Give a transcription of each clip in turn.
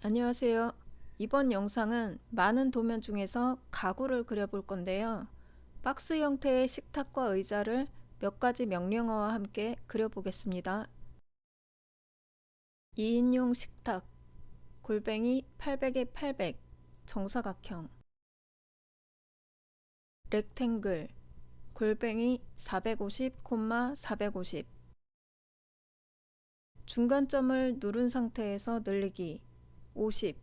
안녕하세요. 이번 영상은 많은 도면 중에서 가구를 그려볼 건데요. 박스 형태의 식탁과 의자를 몇 가지 명령어와 함께 그려보겠습니다. 2인용 식탁 골뱅이 800에 800 정사각형 렉탱글 골뱅이 450, 450 중간점을 누른 상태에서 늘리기 50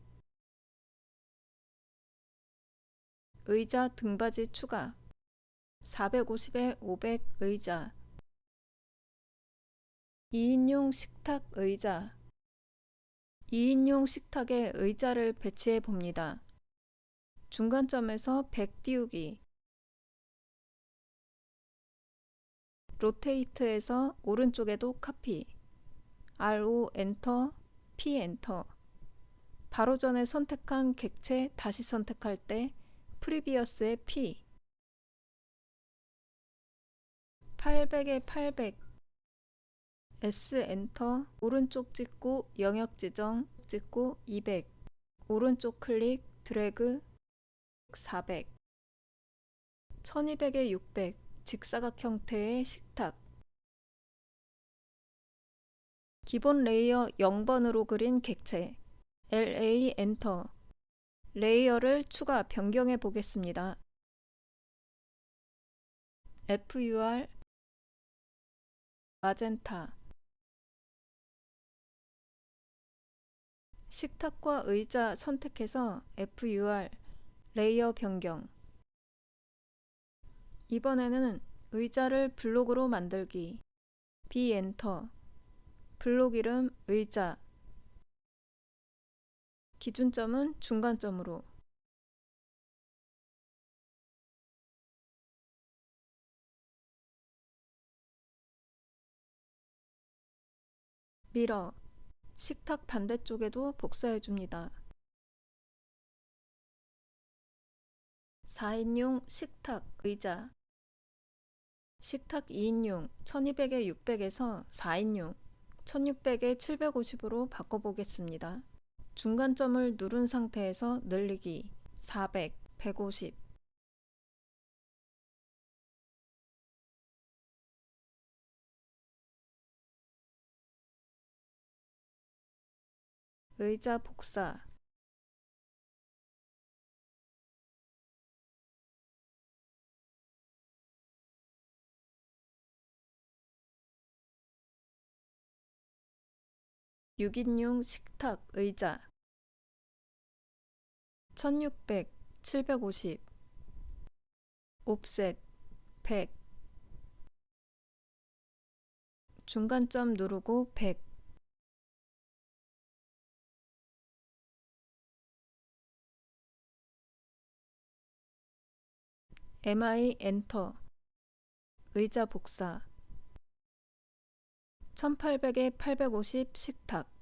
의자 등받이 추가. 450에 500 의자. 2인용 식탁 의자. 2인용 식탁에 의자를 배치해 봅니다. 중간점에서 100 띄우기. 로테이트에서 오른쪽에도 카피. RO 엔터 P 엔터 바로 전에 선택한 객체 다시 선택할 때 프리비어스의 P. 800에 800 S 엔터. 오른쪽 찍고 영역 지정. 찍고 200 오른쪽 클릭. 드래그 400 1200에 600 직사각 형태의 식탁. 기본 레이어 0번으로 그린 객체 LA 엔터. 레이어를 추가 변경해 보겠습니다. FUR 마젠타. 식탁과 의자 선택해서 FUR 레이어 변경. 이번에는 의자를 블록으로 만들기. B 엔터. 블록 이름 의자 기준점은 중간점으로 미러 식탁 반대쪽에도 복사해 줍니다. 4인용 식탁 의자 식탁 2인용 1200에 600에서 4인용 1600에 750으로 바꿔보겠습니다. 중간점을 누른 상태에서 늘리기 400, 150 의자 복사 육인용 식탁 의자. 1600, 750 옵셋 100 중간점 누르고 100 MI 엔터. 의자 복사 1800에 850 식탁